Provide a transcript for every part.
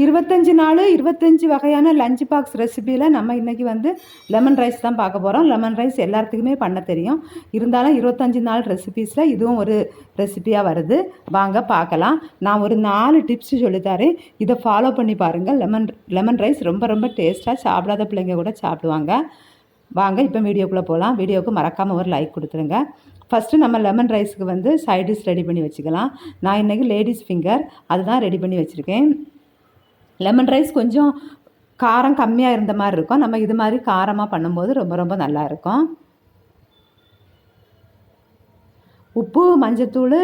இருபத்தஞ்சி நாள் இருபத்தஞ்சி வகையான லஞ்ச் பாக்ஸ் ரெசிபியில் நம்ம இன்றைக்கி வந்து லெமன் ரைஸ் தான் பார்க்க போகிறோம் லெமன் ரைஸ் எல்லாத்துக்குமே பண்ண தெரியும். இருந்தாலும் இருபத்தஞ்சி நாள் ரெசிபீஸில் இதுவும் ஒரு ரெசிபியாக வருது. வாங்க பார்க்கலாம். நான் ஒரு நாலு டிப்ஸ் சொல்லித்தரேன். இதை ஃபாலோ பண்ணி பாருங்கள் லெமன் லெமன் ரைஸ் ரொம்ப ரொம்ப டேஸ்ட்டாக சாப்பிடாத பிள்ளைங்க கூட சாப்பிடுவாங்க. வாங்க இப்போ வீடியோக்குள்ளே போகலாம் வீடியோவுக்கு மறக்காமல் ஒரு லைக் கொடுத்துருங்க. ஃபஸ்ட்டு நம்ம லெமன் ரைஸுக்கு வந்து சைடிஷ் ரெடி பண்ணி வச்சுக்கலாம். நான் இன்றைக்கி லேடிஸ் ஃபிங்கர் அதுதான் ரெடி பண்ணி வச்சுருக்கேன். லெமன் ரைஸ் கொஞ்சம் காரம் கம்மியாக இருந்த மாதிரி இருக்கும். நம்ம இது மாதிரி காரமாக பண்ணும்போது ரொம்ப ரொம்ப நல்லா இருக்கும். உப்பு மஞ்சத்தூள்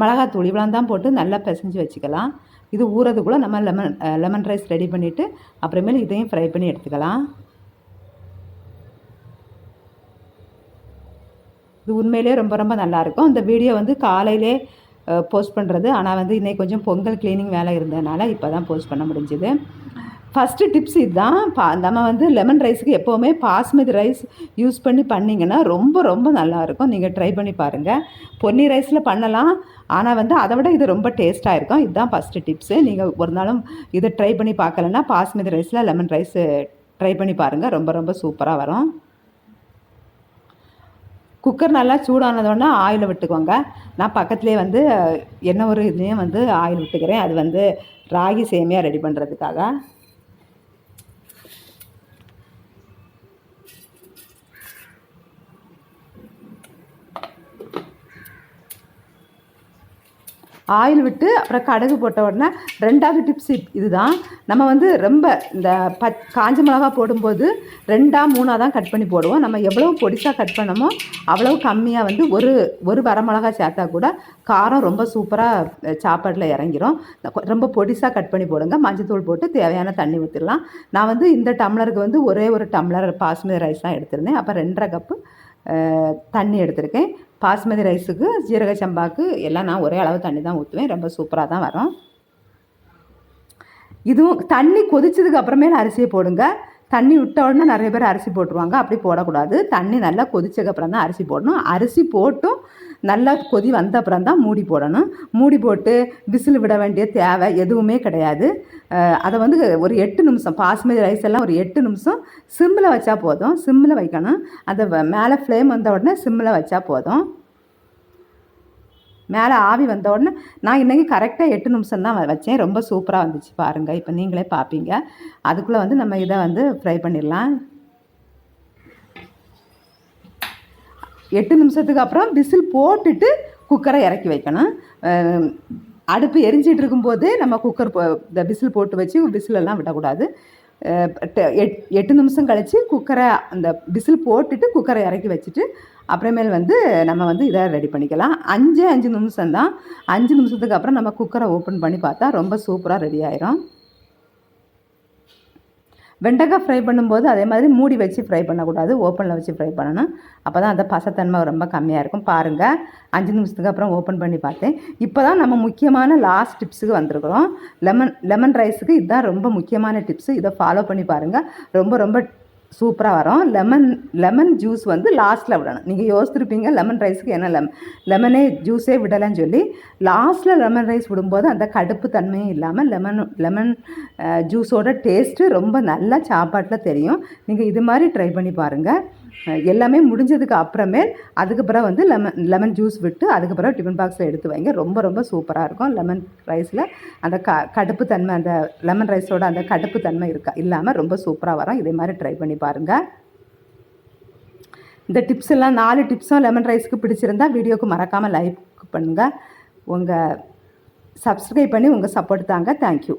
மிளகாத்தூள் இவ்வளோ தான் போட்டு நல்லா பிசைஞ்சு வச்சுக்கலாம். இது ஊறதுக்குள்ளே நம்ம லெமன் லெமன் ரைஸ் ரெடி பண்ணிவிட்டு அப்புறமேல் இதையும் ஃப்ரை பண்ணி எடுத்துக்கலாம். இது உண்மையிலே ரொம்ப ரொம்ப நல்லாயிருக்கும் இந்த வீடியோ வந்து காலையிலே போஸ்ட் பண்ணுறது ஆனால் வந்து இன்றைக்கி கொஞ்சம் பொங்கல் க்ளீனிங் வேலை இருந்ததுனால இப்போ தான் போஸ்ட் பண்ண முடிஞ்சுது. ஃபஸ்ட்டு டிப்ஸ் இதுதான். பா நம்ம வந்து லெமன் ரைஸுக்கு எப்போவுமே பாஸ்மதி ரைஸ் யூஸ் பண்ணி பண்ணிங்கன்னா ரொம்ப ரொம்ப நல்லாயிருக்கும். நீங்கள் ட்ரை பண்ணி பாருங்கள் பொன்னி ரைஸில் பண்ணலாம். ஆனால் வந்து அதை விட இது ரொம்ப டேஸ்ட்டாக இருக்கும். இதுதான் ஃபஸ்ட்டு டிப்ஸு நீங்கள் ஒரு நாளும் இதை ட்ரை பண்ணி பார்க்கலன்னா பாஸ்மதி ரைஸில் லெமன் ரைஸு ட்ரை பண்ணி பாருங்கள் ரொம்ப ரொம்ப சூப்பராக வரும். குக்கர் நல்லா சூடானதோடனே ஆயில் விட்டுக்கோங்க நான் பக்கத்துலேயே வந்து என்ன ஒரு இதுலேயும் வந்து ஆயில் விட்டுக்கிறேன். அது வந்து ராகி சேமியா ரெடி பண்ணுறதுக்காக ஆயில் விட்டு அப்புறம் கடுகு போட்ட உடனே ரெண்டாவது டிப்ஸ் இதுதான். நம்ம வந்து ரொம்ப இந்த பத் காஞ்ச மிளகா போடும்போது ரெண்டாக மூணாக தான் கட் பண்ணி போடுவோம். நம்ம எவ்வளோ பொடிசாக கட் பண்ணமோ அவ்வளோ கம்மியாக வந்து ஒரு ஒரு வரமிளகா சேர்த்தா கூட காரம் ரொம்ப சூப்பராக சாப்பாட்டில் இறங்கிரும். ரொம்ப பொடிசாக கட் பண்ணி போடுங்க. மஞ்சத்தூள் போட்டு தேவையான தண்ணி ஊற்றிடலாம் நான் வந்து இந்த டம்ளருக்கு வந்து ஒரே ஒரு டம்ளர் பாஸ்மதி ரைஸ் தான் எடுத்திருந்தேன். அப்போ ரெண்டரை கப்பு தண்ணி எடுத்திருக்கேன். பாஸ்மதி ரைஸுக்கு ஜீரக சம்பாக்கு எல்லாம் நான் ஒரே அளவு தண்ணி தான் ஊற்றுவேன். ரொம்ப சூப்பராக தான் வரும். இதுவும் தண்ணி கொதிச்சதுக்கு அப்புறமேல அரிசியை போடுங்க. தண்ணி விட்ட உடனே நிறைய பேர் அரிசி போட்டுருவாங்க. அப்படி போடக்கூடாது. தண்ணி நல்லா கொதிச்சதுக்கு அப்புறம் தான் அரிசி போடணும். அரிசி போட்டும் நல்லா கொதி வந்த அப்புறம் தான் மூடி போடணும். மூடி போட்டு விசில் விட வேண்டிய தேவை எதுவுமே கிடையாது. அதை வந்து ஒரு எட்டு நிமிஷம் பாஸ்மதி ரைஸ் எல்லாம் ஒரு எட்டு நிமிஷம் சிம்மில் வச்சா போதும். சிம்மில் வைக்கணும். அந்த மேலே ஃப்ளேம் வந்த உடனே சிம்மில் வச்சா போதும். மேலே ஆவி வந்த உடனே நான் இன்றைக்கி கரெக்டாக எட்டு நிமிஷம் தான் வச்சேன். ரொம்ப சூப்பராக வந்துச்சு பாருங்கள் இப்போ நீங்களே பார்ப்பீங்க அதுக்குள்ளே வந்து நம்ம இதை வந்து ஃப்ரை பண்ணிடலாம். எட்டு நிமிஷத்துக்கு அப்புறம் விசில் போட்டுட்டு குக்கரை இறக்கி வைக்கணும். அடுப்பு எரிஞ்சிட்டு இருக்கும்போது நம்ம குக்கர் போ இந்த விசில் போட்டு வச்சு விசிலெல்லாம் விடக்கூடாது. எட்- எட்டு நிமிஷம் கழித்து குக்கரை அந்த விசில் போட்டுட்டு குக்கரை இறக்கி வச்சுட்டு அப்புறமேல் வந்து நம்ம வந்து இதை ரெடி பண்ணிக்கலாம். அஞ்சு அஞ்சு நிமிஷம் தான். அஞ்சு நிமிஷத்துக்கு அப்புறம் நம்ம குக்கரை ஓப்பன் பண்ணி பார்த்தா ரொம்ப சூப்பராக ரெடி ஆயிரும். வெண்டைக்காய் ஃப்ரை பண்ணும்போது அதே மாதிரி மூடி வச்சு ஃப்ரை பண்ணக்கூடாது. ஓப்பனில் வச்சு ஃப்ரை பண்ணணும். அப்போ தான் அந்த பசத்தன்மை ரொம்ப கம்மியாக இருக்கும். பாருங்கள் அஞ்சு நிமிஷத்துக்கு அப்புறம் ஓப்பன் பண்ணி பார்த்தேன். இப்போ தான் நம்ம முக்கியமான லாஸ்ட் டிப்ஸுக்கு வந்திருக்கிறோம். லெமன் லெமன் ரைஸுக்கு இதுதான் ரொம்ப முக்கியமான டிப்ஸு இதை ஃபாலோ பண்ணி பாருங்கள் ரொம்ப ரொம்ப சூப்பராக வரும். லெமன் லெமன் ஜூஸ் வந்து லாஸ்ட்டில் விடணும். நீங்கள் யோசிச்சிருப்பீங்க லெமன் ரைஸுக்கு என்ன லெமன் லெமனே ஜூஸே விடலைன்னு சொல்லி லாஸ்ட்டில் லெமன் ரைஸ் விடும்போது அந்த கடுப்பு தன்மையும் இல்லாமல் லெமன் லெமன் ஜூஸோட டேஸ்ட்டு ரொம்ப நல்லா சாப்பாட்டில் தெரியும். நீங்கள் இது மாதிரி ட்ரை பண்ணி பாருங்கள் எல்லாமே முடிஞ்சதுக்கு அப்புறமே அதுக்கு வந்து லெமன் லெமன் ஜூஸ் விட்டு அதுக்கப்புறம் டிஃபன் பாக்ஸில் எடுத்து வைங்க. ரொம்ப ரொம்ப சூப்பராக இருக்கும். லெமன் ரைஸில் அந்த க கடுப்பு தன்மை அந்த லெமன் ரைஸோட அந்த கடுப்பு தன்மை இருக்கா இல்லாமல் ரொம்ப சூப்பராக வரும். இதே மாதிரி ட்ரை பண்ணி பாருங்கள் இந்த டிப்ஸ் எல்லாம் நாலு டிப்ஸும் லெமன் ரைஸ்க்கு பிடிச்சிருந்தா வீடியோக்கு மறக்காமல் லைக் பண்ணுங்கள் உங்கள் சப்ஸ்கிரைப் பண்ணி உங்கள் சப்போர்ட் தாங்க. தேங்க்யூ